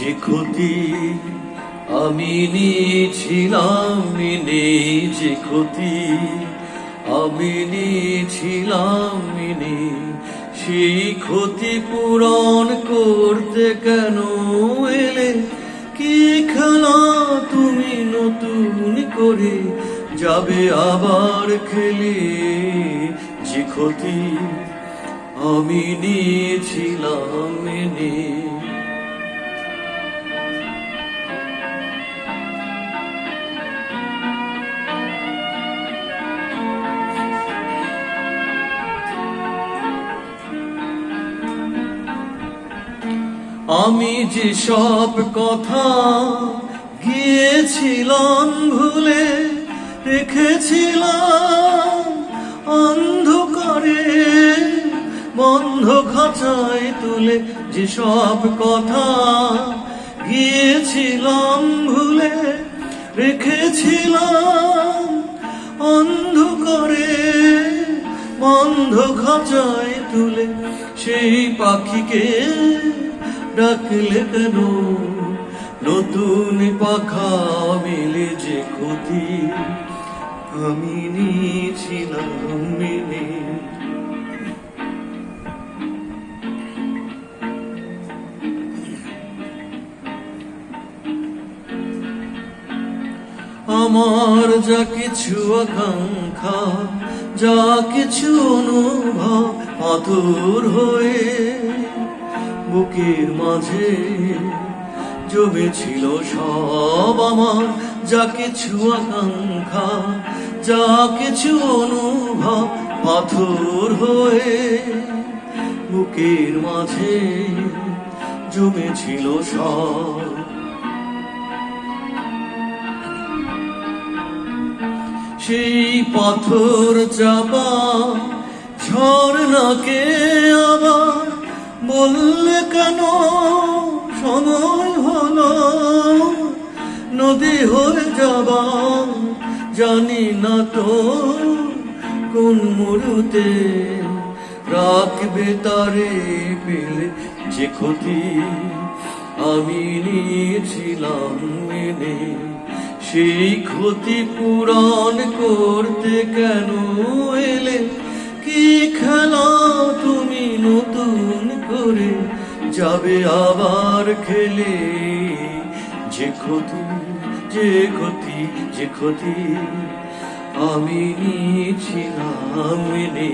যে ক্ষতি আমি নিয়েছিলাম যে ক্ষতি। আমি নিয়েছিলাম সেই ক্ষতি পূরণ করতে কেন এলে? কি খেলা তুমি নতুন করে? যাবে আবার খেলে যে ক্ষতি আমি নিয়েছিলাম মেনে আমি যে সব কথা গিয়েছিলাম ভুলে রেখেছিলাম, অন্ধকারে বন্ধ খাঁচায় তুলে যে সব কথা গিয়েছিলাম ভুলে রেখেছিলাম, অন্ধকারে বন্ধ খাঁচায় তুলে সেই পাখিকে ডাকলে কেন নতুন পাখা মেলে যে ক্ষতি। আমি নিয়েছিলাম মেনে। আমার যা কিছু আকাঙ্ক্ষা, যা কিছু অনুভব, আতুর হয়ে বুকের মাঝে জমেছিল সব আমার। যা কিছু আকাঙ্ক্ষা, যা কিছু অনুভব পাথর হয়ে বুকের মাঝে জমেছিল সব। সেই পাথর চাপা ঝর্ণাকে বললে কেন? সময় হলো। নদী হয়ে যাবা, জানি না তো কোন মুরুতে রাখবে তারে পেলে যে ক্ষতি আমি নিয়েছিলাম মেনে। সেই ক্ষতি পূরণ করতে কেন এলে? করে যাবে আবার খেলে। যে ক্ষতি যে ক্ষতি যে ক্ষতি আমি নিয়েছিলাম মেনে।